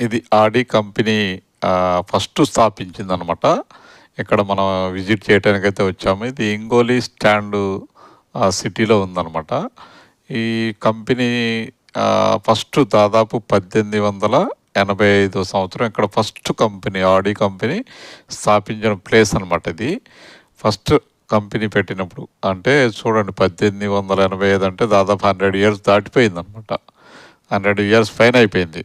ఇది ఆడి company first స్థాపించింది అనమాట ఇక్కడ మనం విజిట్ చేయడానికి అయితే వచ్చాము. ఇది ఇంగోలి స్టాండ్ సిటీలో ఉందన్నమాట ఈ కంపెనీ ఫస్ట్ దాదాపు పద్దెనిమిది వందల ఎనభై ఐదో సంవత్సరం ఇక్కడ ఫస్ట్ కంపెనీ ఆడి కంపెనీ స్థాపించిన ప్లేస్ అనమాట ఇది. ఫస్ట్ కంపెనీ పెట్టినప్పుడు అంటే చూడండి పద్దెనిమిది వందల ఎనభై ఐదు అంటే దాదాపు హండ్రెడ్ ఇయర్స్ దాటిపోయింది అనమాట హండ్రెడ్ ఇయర్స్ పైన అయిపోయింది.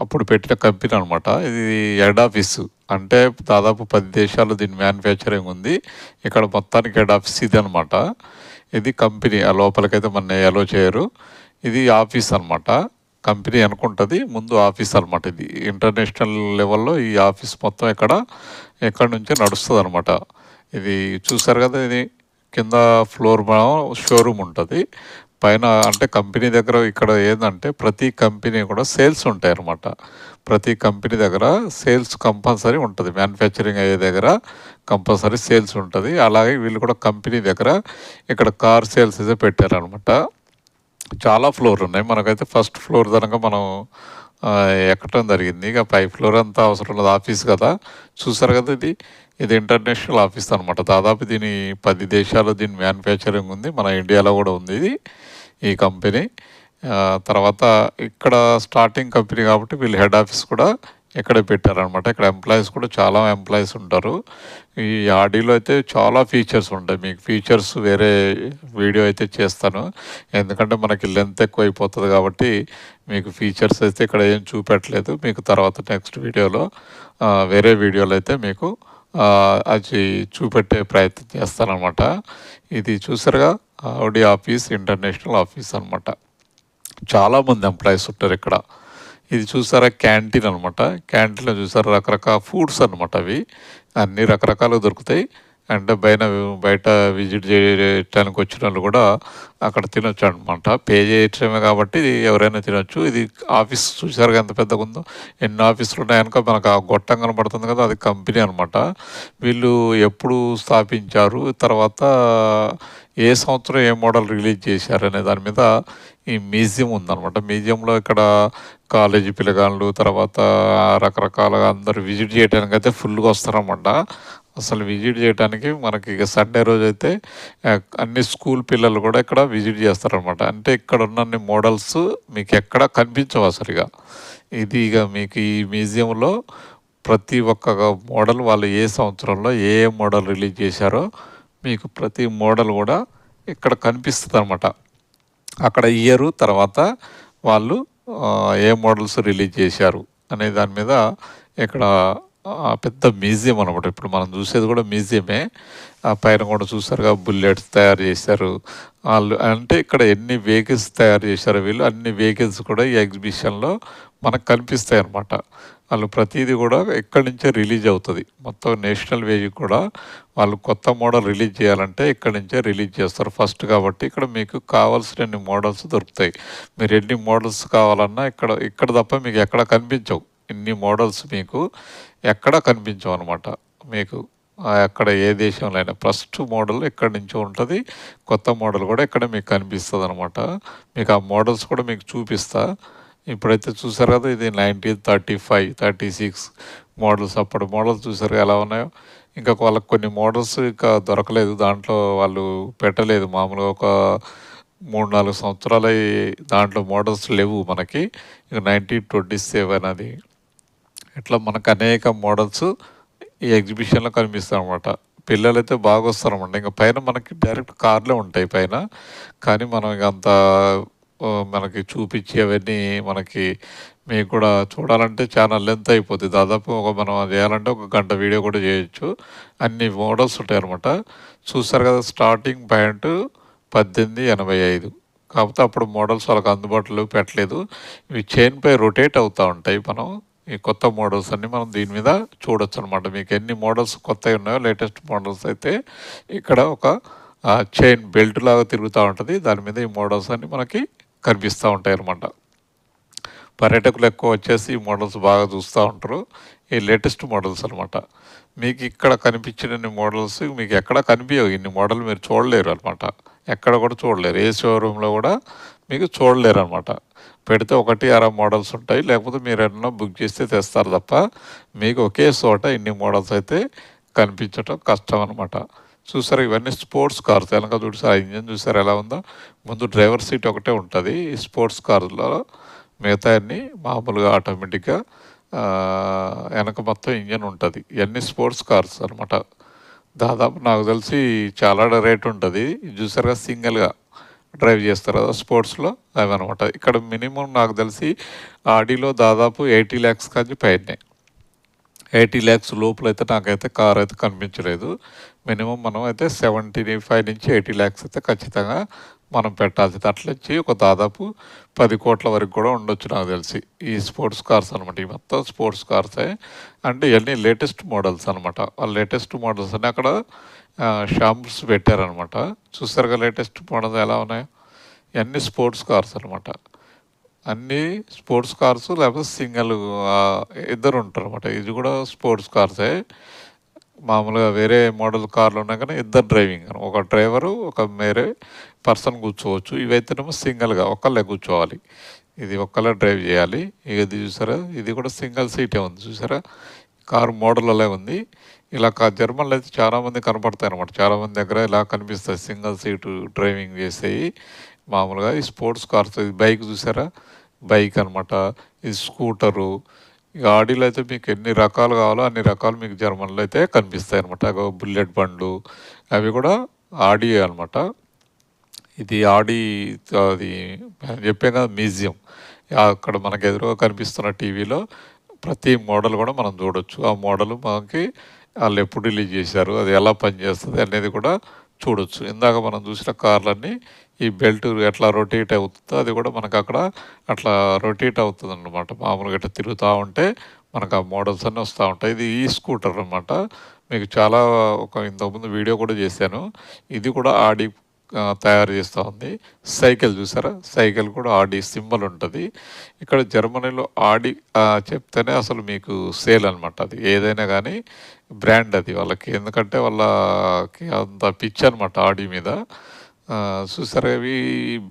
అప్పుడు పెట్టిన కంపెనీ అనమాట ఇది హెడ్ ఆఫీస్. అంటే దాదాపు పది దేశాలు దీని మ్యానుఫ్యాక్చరింగ్ ఉంది. ఇక్కడ మొత్తానికి హెడ్ ఆఫీస్ ఇది అనమాట ఇది కంపెనీ. ఆ లోపలికైతే మన ఎలో చేయరు. ఇది ఆఫీస్ అనమాట కంపెనీ అనుకుంటుంది. ముందు ఆఫీస్ అనమాట ఇది. ఇంటర్నేషనల్ లెవెల్లో ఈ ఆఫీస్ మొత్తం ఇక్కడ ఎక్కడి నుంచే నడుస్తుంది అనమాట ఇది చూసారు కదా ఇది? కింద ఫ్లోర్ షోరూమ్ ఉంటుంది. పైన అంటే కంపెనీ దగ్గర ఇక్కడ ఏంటంటే ప్రతి కంపెనీ కూడా సేల్స్ ఉంటాయి అన్నమాట. ప్రతి కంపెనీ దగ్గర సేల్స్ కంపల్సరీ ఉంటుంది. మ్యానుఫ్యాక్చరింగ్ అయ్యే దగ్గర కంపల్సరీ సేల్స్ ఉంటుంది. అలాగే వీళ్ళు కూడా కంపెనీ దగ్గర ఇక్కడ కార్ సేల్స్ అయితే పెట్టారనమాట చాలా ఫ్లోర్ ఉన్నాయి. మనకైతే ఫస్ట్ ఫ్లోర్ దనక మనం ఎక్కడం ఎక్కటం జరిగింది. ఇక పై ఫ్లోర్ అంతా అవసరం లేదు. ఆఫీస్ కదా. చూసారు కదా ఇది? ఇది ఇంటర్నేషనల్ ఆఫీస్ అనమాట దాదాపు దీని పది దేశాల్లో దీని మ్యానుఫ్యాక్చరింగ్ ఉంది. మన ఇండియాలో కూడా ఉంది ఇది ఈ కంపెనీ తర్వాత ఇక్కడ స్టార్టింగ్ కంపెనీ కాబట్టి వీళ్ళు హెడ్ ఆఫీస్ కూడా ఇక్కడే పెట్టారనమాట ఇక్కడ ఎంప్లాయీస్ కూడా చాలా ఎంప్లాయీస్ ఉంటారు. ఈ ఆడియోలో అయితే చాలా ఫీచర్స్ ఉంటాయి. మీకు ఫీచర్స్ వేరే వీడియో అయితే చేస్తాను. ఎందుకంటే మనకి లెంత్ ఎక్కువ అయిపోతుంది కాబట్టి మీకు ఫీచర్స్ అయితే ఇక్కడ ఏం చూపెట్టలేదు. మీకు తర్వాత నెక్స్ట్ వీడియోలో వేరే వీడియోలో అయితే మీకు అది చూపెట్టే ప్రయత్నం చేస్తానమాట ఇది చూసారుగా? ఆడి ఆఫీస్ ఇంటర్నేషనల్ ఆఫీస్ అనమాట చాలామంది ఎంప్లాయీస్ ఉంటారు ఇక్కడ. ఇది చూసారా? క్యాంటీన్ అనమాట క్యాంటీన్లో చూసారా? రకరకాల ఫుడ్స్ అనమాట అవి. అన్ని రకరకాలు దొరుకుతాయి. అంటే పైన బయట విజిట్ చేయడానికి వచ్చిన వాళ్ళు కూడా అక్కడ తినొచ్చు అనమాట పే చేయటమే కాబట్టి ఎవరైనా తినొచ్చు. ఇది ఆఫీస్ చూసారు ఎంత పెద్దగా ఉందో? ఎన్ని ఆఫీసులు ఉన్నాయనుక మనకు ఆ గొట్టం కనబడుతుంది కదా అది కంపెనీ అనమాట వీళ్ళు ఎప్పుడు స్థాపించారు? తర్వాత ఏ సంవత్సరం ఏ మోడల్ రిలీజ్ చేశారు అనే దాని మీద ఈ మ్యూజియం ఉందన్నమాట. మ్యూజియంలో ఇక్కడ కాలేజీ పిల్లగాళ్ళు తర్వాత రకరకాలుగా అందరూ విజిట్ చేయడానికి అయితే ఫుల్గా వస్తారన్నమాట. అసలు విజిట్ చేయడానికి మనకి ఇక సండే రోజు అయితే అన్ని స్కూల్ పిల్లలు కూడా ఇక్కడ విజిట్ చేస్తారనమాట అంటే ఇక్కడ ఉన్నన్ని మోడల్స్ మీకు ఎక్కడ కనిపించవు అసలుగా. ఇది ఇక మీకు ఈ మ్యూజియంలో ప్రతి ఒక్క మోడల్ వాళ్ళు ఏ సంవత్సరంలో ఏ ఏ మోడల్ రిలీజ్ చేశారో మీకు ప్రతి మోడల్ కూడా ఇక్కడ కనిపిస్తుంది అనమాట అక్కడ ఇయర్ తర్వాత వాళ్ళు ఏ మోడల్స్ రిలీజ్ చేశారు అనే దాని మీద ఇక్కడ పెద్ద మ్యూజియం అనమాట ఇప్పుడు మనం చూసేది కూడా మ్యూజియమే. ఆ పైన కూడా చూసారుగా బుల్లెట్స్ తయారు చేశారు. వాళ్ళు అంటే ఇక్కడ ఎన్ని వెహికల్స్ తయారు చేశారు వీళ్ళు అన్ని వెహికల్స్ కూడా ఈ ఎగ్జిబిషన్లో మనకు కనిపిస్తాయి అన్నమాట. వాళ్ళు ప్రతిదీ కూడా ఎక్కడి నుంచే రిలీజ్ అవుతుంది. మొత్తం నేషనల్ వేజ్ కూడా వాళ్ళు కొత్త మోడల్ రిలీజ్ చేయాలంటే ఇక్కడి నుంచే రిలీజ్ చేస్తారు ఫస్ట్ కాబట్టి. ఇక్కడ మీకు కావాల్సిన మోడల్స్ దొరుకుతాయి. మీరు ఎన్ని మోడల్స్ కావాలన్నా ఇక్కడ ఇక్కడ తప్ప మీకు ఎక్కడ కనిపించవు. ఇన్ని మోడల్స్ మీకు ఎక్కడ కనిపించవు అనమాట మీకు ఎక్కడ ఏ దేశంలో అయినా ఫస్ట్ మోడల్ ఎక్కడి నుంచో ఉంటుంది. కొత్త మోడల్ కూడా ఇక్కడ మీకు కనిపిస్తుంది అనమాట మీకు ఆ మోడల్స్ కూడా మీకు చూపిస్తా. ఇప్పుడైతే చూసారు కదా ఇది nineteen thirty five thirty six models అప్పుడు మోడల్స్ చూసారు ఎలా ఉన్నాయో. ఇంకా వాళ్ళకి కొన్ని మోడల్స్ ఇంకా దొరకలేదు. దాంట్లో వాళ్ళు పెట్టలేదు. మామూలుగా ఒక మూడు నాలుగు సంవత్సరాలు దాంట్లో మోడల్స్ లేవు మనకి. ఇంకా నైన్టీన్ ట్వంటీ సెవెన్ అది. ఇట్లా మనకు అనేక మోడల్స్ ఈ ఎగ్జిబిషన్లో కనిపిస్తాయి అనమాట పిల్లలు అయితే బాగా వస్తారన్నమాట ఇంకా పైన మనకి డైరెక్ట్ కార్లే ఉంటాయి పైన. కానీ మనం ఇక అంత మనకి చూపించి అవన్నీ మనకి మీకు కూడా చూడాలంటే చాలా లెంత్ అయిపోతుంది దాదాపు ఒక మనం చేయాలంటే ఒక గంట వీడియో కూడా చేయొచ్చు. అన్ని మోడల్స్ ఉంటాయి అనమాట చూస్తారు కదా స్టార్టింగ్ పాయింట్ పద్దెనిమిది ఎనభై ఐదు. కాకపోతే అప్పుడు మోడల్స్ వాళ్ళకి అందుబాటులో పెట్టలేదు. ఇవి చైన్ పై రొటేట్ అవుతూ ఉంటాయి మనం. ఈ కొత్త మోడల్స్ అన్ని మనం దీని మీద చూడొచ్చు అనమాట మీకు ఎన్ని మోడల్స్ కొత్తవి ఉన్నాయో లేటెస్ట్ మోడల్స్ అయితే ఇక్కడ ఒక చైన్ బెల్ట్ లాగా తిరుగుతూ ఉంటుంది. దాని మీద ఈ మోడల్స్ అన్ని మనకి కనిపిస్తూ ఉంటాయి అనమాట పర్యాటకులు ఎక్కువ వచ్చేసి ఈ మోడల్స్ బాగా చూస్తూ ఉంటారు. ఈ లేటెస్ట్ మోడల్స్ అనమాట. మీకు ఇక్కడ కనిపించిన మోడల్స్ మీకు ఎక్కడ కనిపించవు. ఇన్ని మోడల్ మీరు చూడలేరు అనమాట. ఎక్కడ కూడా చూడలేరు. ఏ షోరూంలో కూడా మీకు చూడలేరు అనమాట పెడితే ఒకటి అర మోడల్స్ ఉంటాయి. లేకపోతే మీరు ఎన్నో బుక్ చేస్తే తెస్తారు తప్ప మీకు ఒకే చోట ఇన్ని మోడల్స్ అయితే కనిపించటం కష్టం అనమాట చూసారు ఇవన్నీ స్పోర్ట్స్ కార్స్ వెనక చూసారా ఇంజన్ చూసారు ఎలా ఉందో? ముందు డ్రైవర్ సీట్ ఒకటే ఉంటుంది. ఈ స్పోర్ట్స్ కార్లో మిగతా అన్ని మామూలుగా ఆటోమేటిక్గా వెనక మొత్తం ఇంజన్ ఉంటుంది. ఇవన్నీ స్పోర్ట్స్ కార్స్ అనమాట దాదాపు నాకు తెలిసి చాలా రేట్ ఉంటుంది. చూసారుగా సింగిల్గా. డ్రైవ్ చేస్తారు కదా స్పోర్ట్స్లో? అవి అనమాట ఇక్కడ మినిమం నాకు తెలిసి ఆడిలో దాదాపు ఎయిటీ ల్యాక్స్ కానీ పైన. ఎయిటీ ల్యాక్స్ లోపల అయితే నాకైతే కార్ అయితే కనిపించలేదు. మినిమం మనం అయితే సెవెంటీ ఫైవ్ నుంచి ఎయిటీ ల్యాక్స్ అయితే ఖచ్చితంగా మనం పెట్టాల్సింది. అట్లొచ్చి ఒక దాదాపు పది కోట్ల వరకు కూడా ఉండొచ్చు నాకు తెలిసి. ఈ స్పోర్ట్స్ కార్స్ అనమాట ఈ మొత్తం స్పోర్ట్స్ కార్సే. అంటే ఇవన్నీ లేటెస్ట్ మోడల్స్ అనమాట ఆ లేటెస్ట్ మోడల్స్ అని అక్కడ షాంప్స్ పెట్టారనమాట చూసారుగా లేటెస్ట్ మోడల్స్ ఎలా ఉన్నాయో? ఇవన్నీ స్పోర్ట్స్ కార్స్ అనమాట అన్నీ స్పోర్ట్స్ కార్స్ లేకపోతే సింగిల్ ఇద్దరు ఉంటారు అనమాట ఇది కూడా స్పోర్ట్స్ కార్సే. మామూలుగా వేరే మోడల్ కార్లు ఉన్నాయి కానీ ఇద్దరు డ్రైవింగ్ ఒక డ్రైవరు ఒక వేరే పర్సన్ కూర్చోవచ్చు. ఇవైతేనేమో సింగిల్గా ఒక్కళ్ళే కూర్చోవాలి. ఇది ఒక్కళ్ళే డ్రైవ్ చేయాలి. ఇది చూసారా? ఇది కూడా సింగిల్ సీటే ఉంది. చూసారా? కారు మోడల్ అలా ఉంది. ఇలా జర్మన్లు అయితే చాలామంది కనపడతాయి అనమాట చాలామంది దగ్గర ఇలా కనిపిస్తాయి. సింగిల్ సీటు డ్రైవింగ్ చేసేవి మామూలుగా ఈ స్పోర్ట్స్ కార్స్. ఇది బైక్ చూసారా? బైక్ అనమాట ఇది స్కూటరు. ఇక ఆడీలు అయితే మీకు ఎన్ని రకాలు కావాలో అన్ని రకాలు మీకు జర్మన్లో అయితే కనిపిస్తాయి అనమాట బుల్లెట్ బండ్లు. అవి కూడా ఆడి అనమాట ఇది ఆడి అది చెప్పాం కదా మ్యూజియం. అక్కడ మనకు ఎదురుగా కనిపిస్తున్న టీవీలో ప్రతి మోడల్ కూడా మనం చూడొచ్చు. ఆ మోడల్ మనకి వాళ్ళు ఎప్పుడు రిలీజ్ చేశారు అది ఎలా పనిచేస్తుంది అనేది కూడా చూడొచ్చు. ఇందాక మనం చూసిన కార్లన్నీ ఈ బెల్ట్ ఎట్లా రొటేట్ అవుతుందో అది కూడా మనకు అక్కడ అట్లా రొటేట్ అవుతుంది అనమాట మామూలుగా ఇట్లా తిరుగుతూ ఉంటే మనకు ఆ మోడల్స్ అన్నీ వస్తూ ఉంటాయి. ఇది ఈ స్కూటర్ అనమాట మీకు చాలా ఒక ఇంతకుముందు వీడియో కూడా చేశాను. ఇది కూడా ఆడి తయారు చేస్తూ ఉంది. సైకిల్ చూసారా? సైకిల్ కూడా ఆడి సింబల్ ఉంటుంది. ఇక్కడ జర్మనీలో ఆడి చెప్తేనే అసలు మీకు సేల్ అనమాట అది. ఏదైనా కానీ బ్రాండ్ అది వాళ్ళకి. ఎందుకంటే వాళ్ళకి అంత పిచ్ అనమాట ఆడి మీద. చూసారా? ఇవి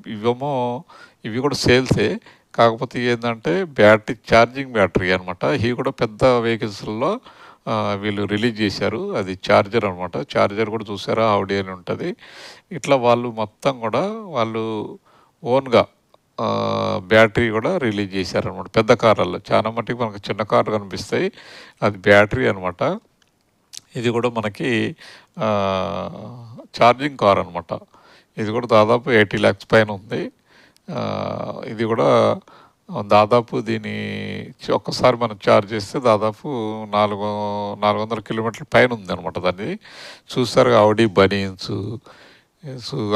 ఇవేమో ఇవి కూడా సేల్సే. కాకపోతే ఏంటంటే బ్యాటరీ ఛార్జింగ్ బ్యాటరీ అనమాట ఇవి కూడా పెద్ద వెహికల్స్లో వీళ్ళు రిలీజ్ చేశారు. అది ఛార్జర్ అనమాట ఛార్జర్ కూడా చూసారా? ఆవిడ అని ఉంటుంది. ఇట్లా వాళ్ళు మొత్తం కూడా వాళ్ళు ఓన్గా బ్యాటరీ కూడా రిలీజ్ చేశారనమాట పెద్ద కార్లలో. చాలా మట్టుకు మనకు చిన్న కార్లు కనిపిస్తాయి. అది బ్యాటరీ అనమాట ఇది కూడా మనకి ఛార్జింగ్ కార్ అనమాట ఇది కూడా దాదాపు ఎయిటీ ల్యాక్స్ పైన ఉంది. ఇది కూడా దాదాపు దీని ఒక్కసారి మనం చార్జ్ చేస్తే దాదాపు నాలుగు నాలుగు వందల కిలోమీటర్ల పైన ఉందన్నమాట అనమాట దాన్ని. చూస్తారు ఆవిడి బనీన్స్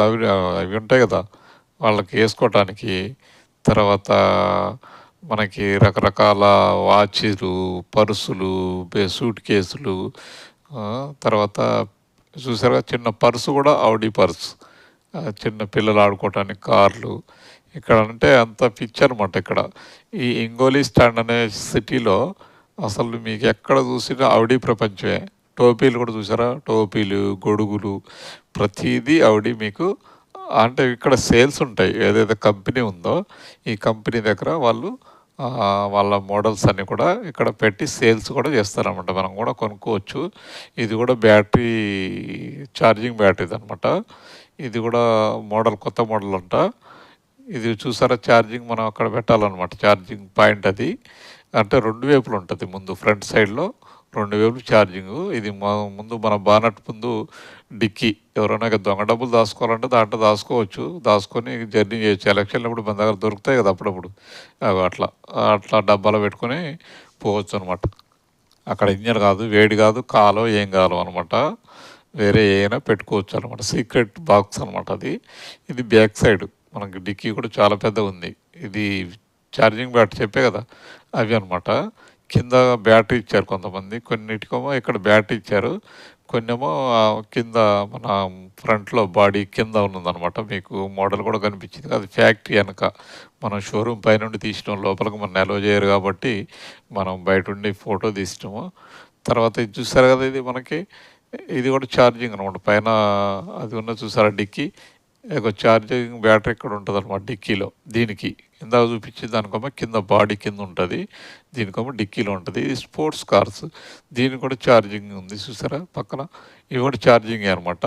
అవి అవి ఉంటాయి కదా వాళ్ళకి వేసుకోవటానికి తర్వాత మనకి రకరకాల వాచీలు పర్సులు సూట్ కేసులు తర్వాత చూసారుగా చిన్న పర్సు కూడా ఆవిడి పర్స్. చిన్న పిల్లలు ఆడుకోవటానికి కార్లు ఇక్కడ అంటే అంత పిచ్ అనమాట ఇక్కడ. ఈ ఇంగోలీ స్టాండ్ అనే సిటీలో అసలు మీకు ఎక్కడ చూసినా ఆవిడి ప్రపంచమే. టోపీలు కూడా చూసారా? టోపీలు గొడుగులు ప్రతిదీ ఆవిడి మీకు అంటే ఇక్కడ సేల్స్ ఉంటాయి. ఏదైతే కంపెనీ ఉందో ఈ కంపెనీ దగ్గర వాళ్ళు వాళ్ళ మోడల్స్ అన్నీ కూడా ఇక్కడ పెట్టి సేల్స్ కూడా చేస్తారనమాట మనం కూడా కొనుక్కోవచ్చు. ఇది కూడా బ్యాటరీ ఛార్జింగ్ బ్యాటరీది అనమాట ఇది కూడా మోడల్ కొత్త మోడల్ అంట. ఇది చూసారా? ఛార్జింగ్ మనం అక్కడ పెట్టాలన్నమాట. ఛార్జింగ్ పాయింట్ అది. అంటే రెండు వైపులు ఉంటుంది ముందు ఫ్రంట్ సైడ్లో. రెండు వైపులు ఛార్జింగ్. ఇది ముందు మన బానట్ ముందు డిక్కీ. ఎవరైనా దొంగ డబ్బులు దాచుకోవాలంటే దాంట్లో దాచుకోవచ్చు. దాచుకొని జర్నీ చేయొచ్చు. ఎలక్షన్లు ఇప్పుడు మన దగ్గర దొరుకుతాయి కదా అప్పుడప్పుడు. అవి అట్లా అట్లా డబ్బాలో పెట్టుకొని పోవచ్చు అనమాట అక్కడ ఇంజన్ కాదు వేడి కాదు కాలో ఏం కాలో అనమాట వేరే ఏమైనా పెట్టుకోవచ్చు అనమాట సీక్రెట్ బాక్స్ అనమాట అది. ఇది బ్యాక్ సైడ్. మనకి డిక్కీ కూడా చాలా పెద్ద ఉంది. ఇది ఛార్జింగ్ బ్యాటరీ చెప్పే కదా అవి అనమాట కింద బ్యాటరీ ఇచ్చారు కొంతమంది. కొన్నిటికేమో ఇక్కడ బ్యాటరీ ఇచ్చారు. కొన్నేమో కింద మన ఫ్రంట్లో బాడీ కింద ఉన్నదనమాట మీకు మోడల్ కూడా కనిపించింది అది ఫ్యాక్టరీ వెనక. మనం షోరూమ్ పైనుండి తీసినాం లోపలికి మనం నిల్వ చేయరు కాబట్టి మనం బయట ఉండి ఫోటో తీసినాము. తర్వాత ఇది చూసారు కదా ఇది మనకి ఇది కూడా ఛార్జింగ్ అనమాట పైన అది ఉన్న చూసారా డిక్కీ? ఒక ఛార్జింగ్ బ్యాటరీ ఇక్కడ ఉంటుంది అనమాట డిక్కీలో దీనికి. ఇందాక చూపించింది దానికోమ కింద బాడీ కింద ఉంటుంది దీనికోమ డిక్కీలో ఉంటుంది. ఇది స్పోర్ట్స్ కార్స్ దీనికి కూడా ఛార్జింగ్ ఉంది చూసారా పక్కన? ఇవి కూడా ఛార్జింగ్ అనమాట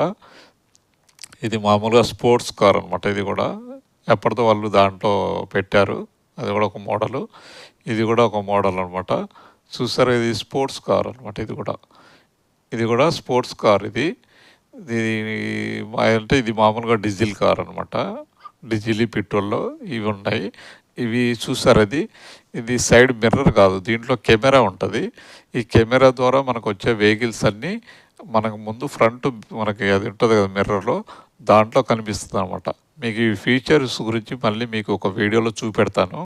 ఇది మామూలుగా స్పోర్ట్స్ కార్ అనమాట ఇది కూడా. ఎప్పటితో వాళ్ళు దాంట్లో పెట్టారు అది కూడా ఒక మోడలు. ఇది కూడా ఒక మోడల్ అనమాట చూసారా ఇది స్పోర్ట్స్ కార్ అనమాట ఇది కూడా. ఇది కూడా స్పోర్ట్స్ కార్ ఇది. ఇది అంటే ఇది మామూలుగా డీజిల్ కార్ అనమాట డీజిల్ పెట్రోల్లో ఇవి ఉన్నాయి ఇవి చూసారు అది ఇది సైడ్ మిర్రర్ కాదు దీంట్లో కెమెరా ఉంటుంది. ఈ కెమెరా ద్వారా మనకు వచ్చే వెహికల్స్ అన్నీ మనకు ముందు ఫ్రంట్ మనకి అది ఉంటుంది కదా మిర్రర్లో దాంట్లో కనిపిస్తుంది అనమాట మీకు ఈ ఫీచర్స్ గురించి మళ్ళీ మీకు ఒక వీడియోలో చూపెడతాను.